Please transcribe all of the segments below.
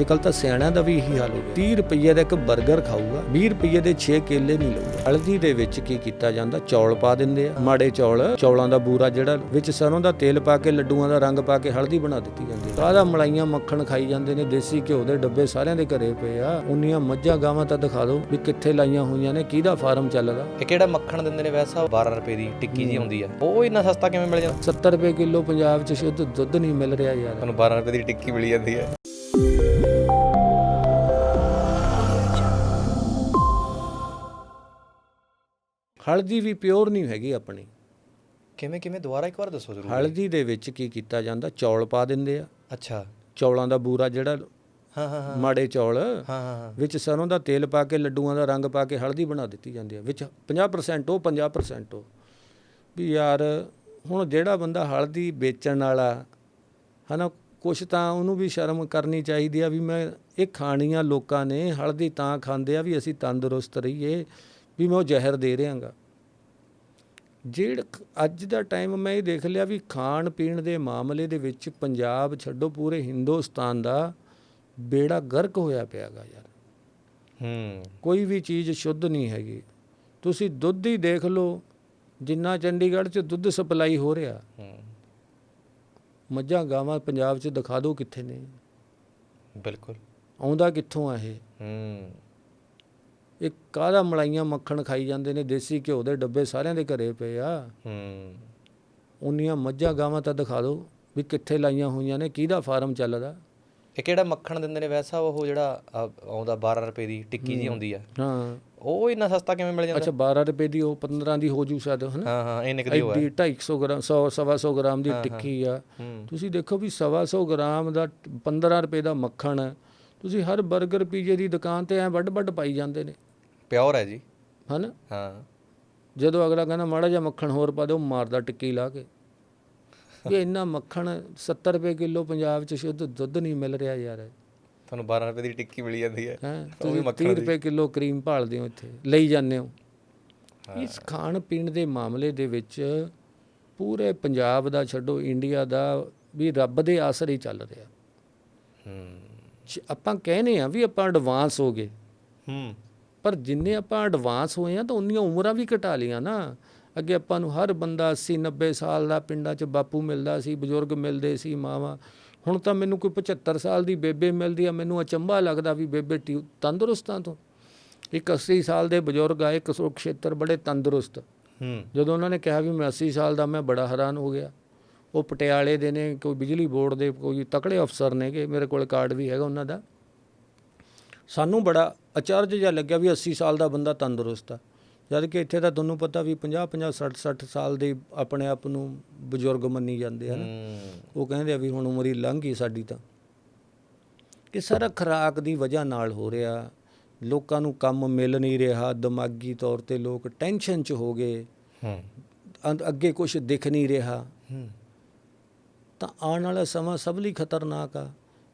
ਅੱਜ ਕੱਲ ਤਾਂ ਸਿਆਣਿਆਂ ਦਾ ਵੀ ਇਹੀ ਹਾਲ ਹੋ ਗਿਆ। 30 ਰੁਪਏ ਦਾ ਇੱਕ 버ਗਰ ਖਾਊਗਾ 20 ਰੁਪਏ ਦੇ 6 ਕੇਲੇ ਨਹੀਂ ਲਊਗਾ। ਹਲਦੀ ਦੇ ਵਿੱਚ ਕੀ ਕੀਤਾ ਜਾਂਦਾ? ਚੌਲ ਪਾ ਦਿੰਦੇ ਆ। ਮਾੜੇ ਚੌਲ ਚੌਲਾਂ ਦਾ ਬੂਰਾ ਜਿਹੜਾ ਵਿੱਚ ਸਰੋਂ ਦਾ ਤੇਲ ਪਾ ਕੇ ਲੱਡੂਆਂ ਦਾ ਰੰਗ ਪਾ ਕੇ ਹਲਦੀ ਬਣਾ ਦਿੱਤੀ ਜਾਂਦੀ ਹੈ ਕਾਹਦਾ ਮਲਾਈਆਂ ਮੱਖਣ ਖਾਈ ਜਾਂਦੇ ਨੇ ਦੇਸੀ ਘਿਓ ਦੇ ਡੱਬੇ ਸਾਰਿਆਂ ਦੇ ਘਰੇ ਪਏ ਆ। ਉਨੀਆਂ ਮੱਝਾਂ ਗਾਵਾਂ ਤਾਂ ਦਿਖਾ ਦਿਓ ਵੀ ਕਿੱਥੇ ਲਾਈਆਂ ਹੋਈਆਂ ਨੇ ਕਿਹਦਾ ਫਾਰਮ ਚੱਲਦਾ? ਇਹ ਕਿਹੜਾ ਮੱਖਣ ਦਿੰਦੇ ਨੇ ਵੈਸਾ? 12 ਰੁਪਏ ਦੀ ਟਿੱਕੀ ਜੀ ਹੁੰਦੀ ਆ। ਉਹ ਇੰਨਾ ਸਸਤਾ ਕਿਵੇਂ ਮਿਲ ਜਾਂਦਾ? 70 ਰੁਪਏ ਕਿਲੋ ਪੰਜਾਬ 'ਚ ਸ਼ੁੱਧ ਦੁੱਧ ਨਹੀਂ ਮਿਲ ਰਿਹਾ ਯਾਰ। ਤੁਹਾਨੂੰ 12 ਰੁਪਏ ਦੀ ਟਿੱਕੀ ਮਿਲ ਜਾਂਦੀ ਹੈ ਹਲਦੀ ਵੀ ਪਿਓਰ ਨਹੀਂ ਹੈਗੀ ਆਪਣੀ। ਕਿਵੇਂ ਕਿਵੇਂ? ਦੁਬਾਰਾ ਇੱਕ ਵਾਰ ਦੱਸੋ ਜ਼ਰੂਰ। ਹਲਦੀ ਦੇ ਵਿੱਚ ਕੀ ਕੀਤਾ ਜਾਂਦਾ? ਚੌਲ ਪਾ ਦਿੰਦੇ ਆ। ਅੱਛਾ। ਚੌਲਾਂ ਦਾ ਬੂਰਾ ਜਿਹੜਾ ਹਾਂ ਹਾਂ ਹਾਂ। ਮਾੜੇ ਚੌਲ ਹਾਂ ਹਾਂ ਵਿੱਚ ਸਰੋਂ ਦਾ ਤੇਲ ਪਾ ਕੇ ਲੱਡੂਆਂ ਦਾ ਰੰਗ ਪਾ ਕੇ ਹਲਦੀ ਬਣਾ ਦਿੱਤੀ ਜਾਂਦੀ ਹੈ ਵਿੱਚ 50% ਉਹ 50% ਉਹ। ਵੀ ਯਾਰ ਹੁਣ ਜਿਹੜਾ ਬੰਦਾ ਹਲਦੀ ਵੇਚਣ ਵਾਲਾ ਹਨਾ ਕੁਛ ਤਾਂ ਉਹਨੂੰ ਵੀ ਸ਼ਰਮ ਕਰਨੀ ਚਾਹੀਦੀ ਆ ਵੀ ਮੈਂ ਇਹ ਖਾਣੀਆਂ ਲੋਕਾਂ ਨੇ ਹਲਦੀ ਤਾਂ ਖਾਂਦੇ ਆ ਵੀ ਅਸੀਂ ਤੰਦਰੁਸਤ ਰਹੀਏ ਵੀ ਮੈਂ ਉਹ ਜ਼ਹਿਰ ਦੇ ਰਿਹਾਂਗਾ। ਜਿਹੜਾ ਅੱਜ ਦਾ ਟਾਈਮ ਮੈਂ ਇਹ ਦੇਖ ਲਿਆ ਵੀ ਖਾਣ ਪੀਣ ਦੇ ਮਾਮਲੇ ਦੇ ਵਿੱਚ ਪੰਜਾਬ ਛੱਡੋ ਪੂਰੇ ਹਿੰਦੁਸਤਾਨ ਦਾ ਬੇੜਾ ਗਰਕ ਹੋਇਆ ਪਿਆਗਾ ਯਾਰ। ਹੂੰ। ਕੋਈ ਵੀ ਚੀਜ਼ ਸ਼ੁੱਧ ਨਹੀਂ ਹੈਗੀ। ਤੁਸੀਂ ਦੁੱਧ ਹੀ ਦੇਖ ਲਓ ਜਿੰਨਾ ਚੰਡੀਗੜ੍ਹ 'ਚ ਦੁੱਧ ਸਪਲਾਈ ਹੋ ਰਿਹਾ। ਹੂੰ। ਮੱਝਾਂ ਗਾਵਾਂ ਪੰਜਾਬ 'ਚ ਦਿਖਾ ਦਿਓ ਕਿੱਥੇ ਨੇ। ਬਿਲਕੁਲ। ਆਉਂਦਾ ਕਿੱਥੋਂ ਆ ਇਹ? ਹੂੰ। ਇਹ ਕਾਹਦਾ ਮਲਾਈਆਂ ਮੱਖਣ ਖਾਈ ਜਾਂਦੇ ਨੇ ਦੇਸੀ ਘਿਓ ਦੇ ਡੱਬੇ ਸਾਰਿਆਂ ਦੇ ਘਰੇ ਪਏ ਆ। ਹੂੰ। ਉਨੀਆਂ ਮੱਝਾਂ ਗਾਵਾਂ ਤਾਂ ਦਿਖਾ ਦਿਓ ਵੀ ਕਿੱਥੇ ਲਾਈਆਂ ਹੋਈਆਂ ਨੇ ਕਿਹਦਾ ਫਾਰਮ ਚੱਲਦਾ। ਇਹ ਕਿਹੜਾ ਮੱਖਣ ਦਿੰਦੇ ਨੇ ਵੈਸਾ ਉਹ ਜਿਹੜਾ ਆਉਂਦਾ 12 ਰੁਪਏ ਦੀ ਟਿੱਕੀ ਜੀ ਹੁੰਦੀ ਆ। ਹਾਂ। ਉਹ ਇੰਨਾ ਸਸਤਾ ਕਿਵੇਂ ਮਿਲ ਜਾਂਦਾ? ਅੱਛਾ 12 ਰੁਪਏ ਦੀ ਉਹ 15 ਦੀ ਹੋ ਜੂ ਸ਼ਾਇਦ ਹਨਾ? ਹਾਂ ਹਾਂ ਇਹ ਨਿਕਦੀ ਹੋਇਆ। ਐਡੀ 250 ਗ੍ਰਾਮ 100 ਸਵਾ 100 ਗ੍ਰਾਮ ਦੀ ਟਿੱਕੀ ਆ। ਤੁਸੀਂ ਦੇਖੋ ਵੀ ਸਵਾ 100 ਗ੍ਰਾਮ ਦਾ 15 ਰੁਪਏ ਦਾ ਮੱਖਣ ਤੁਸੀਂ ਹਰ 버ਗਰ ਪੀਜੇ ਦੀ ਦੁਕਾਨ ਤੇ ਐ ਵੱਡ ਵੱਡ ਪਾਈ ਜਾਂਦੇ ਨੇ। ਪਿਓਰ ਹੈ ਜੀ। ਹਨਾ? ਹਾਂ। ਜਦੋਂ ਅਗਲਾ ਕਹਿੰਦਾ ਮਾੜਾ ਜਿਹਾ ਮੱਖਣ ਹੋਰ ਪਾ ਦਿਓ ਮਾਰਦਾ ਟਿੱਕੀ ਲਾ ਕੇ। ਇਹ ਇੰਨਾ ਮੱਖਣ 70 ਰੁਪਏ ਕਿਲੋ ਪੰਜਾਬ 'ਚ ਸ਼ੁੱਧ ਦੁੱਧ ਨਹੀਂ ਮਿਲ ਰਿਹਾ ਯਾਰ। ਤੁਹਾਨੂੰ 12 ਰੁਪਏ ਦੀ ਟਿੱਕੀ ਮਿਲ ਜਾਂਦੀ ਹੈ। ਹੈ? ਉਹ ਵੀ ਤੁਸੀਂ 30 ਰੁਪਏ ਕਿਲੋ ਕਰੀਮ ਭਾਲਦੇ ਹੋ ਇੱਥੇ ਲਈ ਜਾਂਦੇ ਹੋ। ਇਸ ਖਾਣ ਪੀਣ ਦੇ ਮਾਮਲੇ ਦੇ ਵਿੱਚ ਪੂਰੇ ਪੰਜਾਬ ਦਾ ਛੱਡੋ ਇੰਡੀਆ ਦਾ ਵੀ ਰੱਬ ਦੇ ਆਸਰੇ ਹੀ ਚੱਲ ਰਿਹਾ। ਹੂੰ। ਆਪਾਂ ਕਹਿੰਦੇ ਆ ਵੀ ਆਪਾਂ ਐਡਵਾਂਸ ਹੋ ਗਏ। ਹੂੰ। ਪਰ ਜਿੰਨੇ ਆਪਾਂ ਐਡਵਾਂਸ ਹੋਏ ਆ ਤਾਂ ਉਨੀਆਂ ਉਮਰਾਂ ਵੀ ਘਟਾ ਲੀਆਂ ਨਾ। ਅੱਗੇ ਆਪਾਂ ਨੂੰ ਹਰ ਬੰਦਾ 80 90 ਸਾਲ ਦਾ ਪਿੰਡਾਂ 'ਚ ਬਾਪੂ ਮਿਲਦਾ ਸੀ ਬਜ਼ੁਰਗ ਮਿਲਦੇ ਸੀ ਮਾਵਾਂ। ਹੁਣ ਤਾਂ ਮੈਨੂੰ ਕੋਈ 75 ਸਾਲ ਦੀ ਬੇਬੇ ਮਿਲਦੀ ਆ ਮੈਨੂੰ ਅਚੰਭਾ ਲੱਗਦਾ ਵੀ ਬੇਬੇ ਤੰਦਰੁਸਤ ਤੂੰ। ਇੱਕ 80 ਸਾਲ ਦੇ ਬਜ਼ੁਰਗ ਆਏ ਕੁਰੂਕਸ਼ੇਤਰ ਬੜੇ ਤੰਦਰੁਸਤ। ਹੂੰ। ਜਦੋਂ ਉਹਨਾਂ ਨੇ ਕਿਹਾ ਵੀ ਮੈਂ 80 ਸਾਲ ਦਾ ਮੈਂ ਬੜਾ ਹੈਰਾਨ ਹੋ ਗਿਆ। ਉਹ ਪਟਿਆਲੇ ਦੇ ਨੇ ਕੋਈ ਬਿਜਲੀ ਬੋਰਡ ਦੇ ਕੋਈ ਤਕੜੇ ਅਫਸਰ ਨੇਗੇ ਮੇਰੇ ਕੋਲ ਕਾਰਡ ਵੀ ਹੈਗਾ ਉਹਨਾਂ ਦਾ। ਸਾਨੂੰ ਬੜਾ ਅਚਰਜ ਜਿਹਾ ਲੱਗਿਆ ਵੀ 80 ਸਾਲ ਦਾ ਬੰਦਾ ਤੰਦਰੁਸਤ ਆ। ਜਦ ਕਿ ਇੱਥੇ ਤਾਂ ਤੁਹਾਨੂੰ ਪਤਾ ਵੀ 50 50 60 60 ਸਾਲ ਦੇ ਆਪਣੇ ਆਪ ਨੂੰ ਬਜ਼ੁਰਗ ਮੰਨੀ ਜਾਂਦੇ ਹਨ ਉਹ ਕਹਿੰਦੇ ਆ ਵੀ ਹੁਣ ਉਮਰ ਹੀ ਲੰਘ ਗਈ ਸਾਡੀ ਤਾਂ। ਇਹ ਸਾਰਾ ਖਰਾਕ ਦੀ ਵਜ੍ਹਾ ਨਾਲ ਹੋ ਰਿਹਾ। ਲੋਕਾਂ ਨੂੰ ਕੰਮ ਮਿਲ ਨਹੀਂ ਰਿਹਾ। ਦਿਮਾਗੀ ਤੌਰ ਤੇ ਲੋਕ ਟੈਨਸ਼ਨ 'ਚ ਹੋ ਗਏ। ਹੂੰ। ਅੱਗੇ ਕੁਝ ਦਿਖ ਨਹੀਂ ਰਿਹਾ। ਹੂੰ। ਤਾਂ ਆਉਣ ਵਾਲਾ ਸਮਾਂ ਸਭ ਲਈ ਖਤਰਨਾਕ ਆ।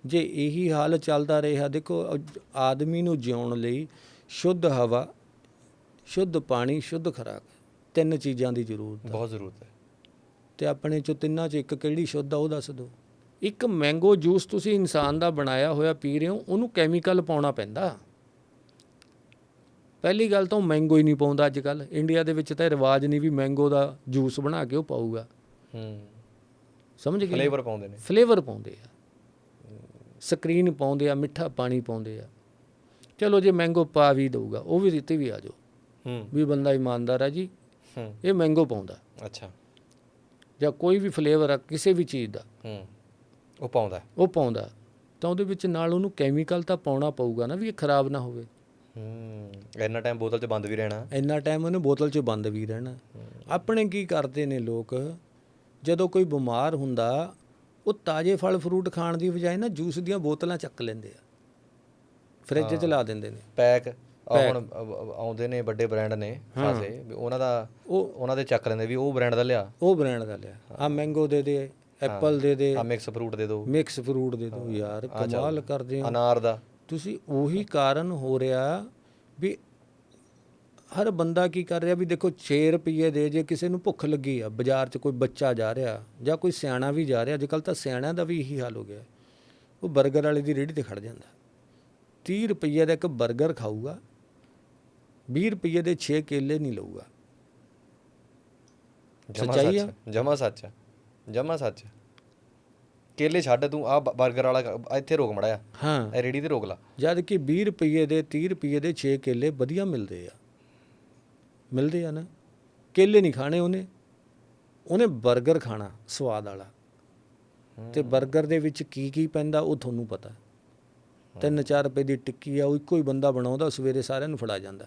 ਜੇ ਇਹੀ ਹਾਲ ਚੱਲਦਾ ਰਿਹਾ ਦੇਖੋ ਆਦਮੀ ਨੂੰ ਜਿਉਣ ਲਈ ਸ਼ੁੱਧ ਹਵਾ ਸ਼ੁੱਧ ਪਾਣੀ ਸ਼ੁੱਧ ਖੁਰਾਕ ਤਿੰਨ ਚੀਜ਼ਾਂ ਦੀ ਜ਼ਰੂਰਤ ਆ ਬਹੁਤ ਜ਼ਰੂਰਤ ਹੈ। ਤੇ ਆਪਣੇ ਚੋਂ ਤਿੰਨਾਂ ਚੋਂ ਇੱਕ ਕਿਹੜੀ ਸ਼ੁੱਧ ਆ ਉਹ ਦੱਸ ਦਿਓ। ਇੱਕ ਮੈਂਗੋ ਜੂਸ ਤੁਸੀਂ ਇਨਸਾਨ ਦਾ ਬਣਾਇਆ ਹੋਇਆ ਪੀ ਰਹੇ ਹੋ ਉਹਨੂੰ ਕੈਮੀਕਲ ਪਾਉਣਾ ਪੈਂਦਾ। ਪਹਿਲੀ ਗੱਲ ਤਾਂ ਮੈਂਗੋ ਹੀ ਨਹੀਂ ਪਾਉਂਦਾ ਅੱਜ ਕੱਲ ਇੰਡੀਆ ਦੇ ਵਿੱਚ ਤਾਂ ਰਿਵਾਜ ਨਹੀਂ ਵੀ ਮੈਂਗੋ ਦਾ ਜੂਸ ਬਣਾ ਕੇ ਉਹ ਪਾਊਗਾ। ਹੂੰ। ਸਮਝ ਗਏ? ਫਲੇਵਰ ਪਾਉਂਦੇ ਨੇ। ਫਲੇਵਰ ਪਾਉਂਦੇ ਆ। ਸਕਰੀਨ ਪਾਉਂਦੇ ਆ ਮਿੱਠਾ ਪਾਣੀ ਪਾਉਂਦੇ ਆ। ਚਲੋ ਜੇ ਮੈਂਗੋ ਪਾ ਵੀ ਦਊਗਾ ਉਹ ਵੀ ਦਿੱਤੇ ਵੀ ਆ ਜਾਓ। ਹੂੰ। ਵੀ ਬੰਦਾ ਇਮਾਨਦਾਰ ਆ ਜੀ ਹੂੰ। ਇਹ ਮੈਂਗੋ ਪਾਉਂਦਾ। ਅੱਛਾ। ਜਾਂ ਕੋਈ ਵੀ ਫਲੇਵਰ ਆ ਕਿਸੇ ਵੀ ਚੀਜ਼ ਦਾ। ਹੂੰ। ਉਹ ਪਾਉਂਦਾ। ਉਹ ਪਾਉਂਦਾ। ਤਾਂ ਉਹਦੇ ਵਿੱਚ ਨਾਲ ਉਹਨੂੰ ਕੈਮੀਕਲ ਤਾਂ ਪਾਉਣਾ ਪਊਗਾ ਨਾ ਵੀ ਇਹ ਖਰਾਬ ਨਾ ਹੋਵੇ। ਹੂੰ। ਇੰਨਾ ਟਾਈਮ ਬੋਤਲ 'ਚ ਬੰਦ ਵੀ ਰਹਿਣਾ। ਇੰਨਾ ਟਾਈਮ ਉਹਨੇ ਬੋਤਲ 'ਚ ਬੰਦ ਵੀ ਰਹਿਣਾ। ਆਪਣੇ ਕੀ ਕਰਦੇ ਨੇ ਲੋਕ? ਜਦੋਂ ਕੋਈ ਬਿਮਾਰ ਹੁੰਦਾ ਉਹ ਤਾਜ਼ੇ ਫਲ ਫਰੂਟ ਖਾਣ ਦੀ ਬਜਾਏ ਨਾ ਜੂਸ ਦੀਆਂ ਬੋਤਲਾਂ ਚੱਕ ਲੈਂਦੇ ਆ। ਫ੍ਰਿਜ 'ਚ ਲਾ ਦਿੰਦੇ ਨੇ। ਪੈਕ ਹੁਣ ਆਉਂਦੇ ਨੇ ਵੱਡੇ ਬ੍ਰਾਂਡ ਨੇ ਖਾਸੇ ਵੀ ਉਹਨਾਂ ਦਾ ਉਹ ਉਹਨਾਂ ਦੇ ਚੱਕ ਲੈਂਦੇ ਵੀ ਉਹ ਬ੍ਰਾਂਡ ਦਾ ਲਿਆ। ਉਹ ਬ੍ਰਾਂਡ ਦਾ ਲਿਆ। ਆ ਮੈਂਗੋ ਦੇ ਦੇ ਐਪਲ ਦੇ ਦੇ। ਆ ਮਿਕਸ ਫਰੂਟ ਦੇ ਦਿਓ ਮਿਕਸ ਫਰੂਟ ਦੇ ਦਿਓ ਯਾਰ ਕਮਾਲ ਕਰਦੇ ਹੋ। ਅਨਾਰ ਦਾ। ਤੁਸੀਂ ਉਹੀ ਕਾਰਨ ਹੋ ਰਿਹਾ ਵੀ ਹਰ ਬੰਦਾ ਕੀ ਕਰ ਰਿਹਾ ਵੀ ਦੇਖੋ 6 ਰੁਪਏ ਦੇ ਜੇ ਕਿਸੇ ਨੂੰ ਭੁੱਖ ਲੱਗੀ ਆ ਬਾਜ਼ਾਰ 'ਚ ਕੋਈ ਬੱਚਾ ਜਾ ਰਿਹਾ ਜਾਂ ਕੋਈ ਸਿਆਣਾ ਵੀ ਜਾ ਰਿਹਾ ਅੱਜ ਅੱਜਕੱਲ ਤਾਂ ਸਿਆਣਿਆਂ ਦਾ ਵੀ ਇਹੀ ਹਾਲ ਹੋ ਗਿਆ। ਉਹ 버ਗਰ ਵਾਲੇ ਦੀ ਰੇੜੀ ਤੇ ਖੜ ਜਾਂਦਾ। 30 ਰੁਪਏ ਦਾ ਇੱਕ 버ਗਰ ਖਾਊਗਾ 20 ਰੁਪਏ ਦੇ 6 ਕੇਲੇ ਨਹੀਂ ਲਊਗਾ। ਸੱਚਾਈ ਆ? ਜਮਾ ਸੱਚ ਆ ਜਮਾ ਸੱਚ। ਆ ਕੇਲੇ ਛੱਡ ਤੂੰ ਆ 버ਗਰ ਵਾਲਾ ਇੱਥੇ ਰੋਕ ਮੜਾਇਆ ਹਾਂ। ਇਹ ਰੇੜੀ ਤੇ ਰੋਕ ਲਾ। ਜਦ ਕਿ 20 ਰੁਪਏ ਦੇ 30 ਰੁਪਏ ਦੇ 6 ਕੇਲੇ ਵਧੀਆ ਮਿਲਦੇ ਆ। ਮਿਲਦੇ ਆ ਨਾ ਕੇਲੇ ਨਹੀਂ ਖਾਣੇ ਉਹਨੇ। ਉਹਨੇ 버ਗਰ ਖਾਣਾ ਸਵਾਦ ਵਾਲਾ। ਤੇ 버ਗਰ ਦੇ ਵਿੱਚ ਕੀ ਕੀ ਪੈਂਦਾ ਉਹ ਤੁਹਾਨੂੰ ਪਤਾ। 3-4 ਰੁਪਏ ਦੀ ਟਿੱਕੀ ਆ ਉਹ ਇੱਕੋ ਹੀ ਬੰਦਾ ਬਣਾਉਂਦਾ ਸਵੇਰੇ ਸਾਰਿਆਂ ਨੂੰ ਫੜਾ ਜਾਂਦਾ।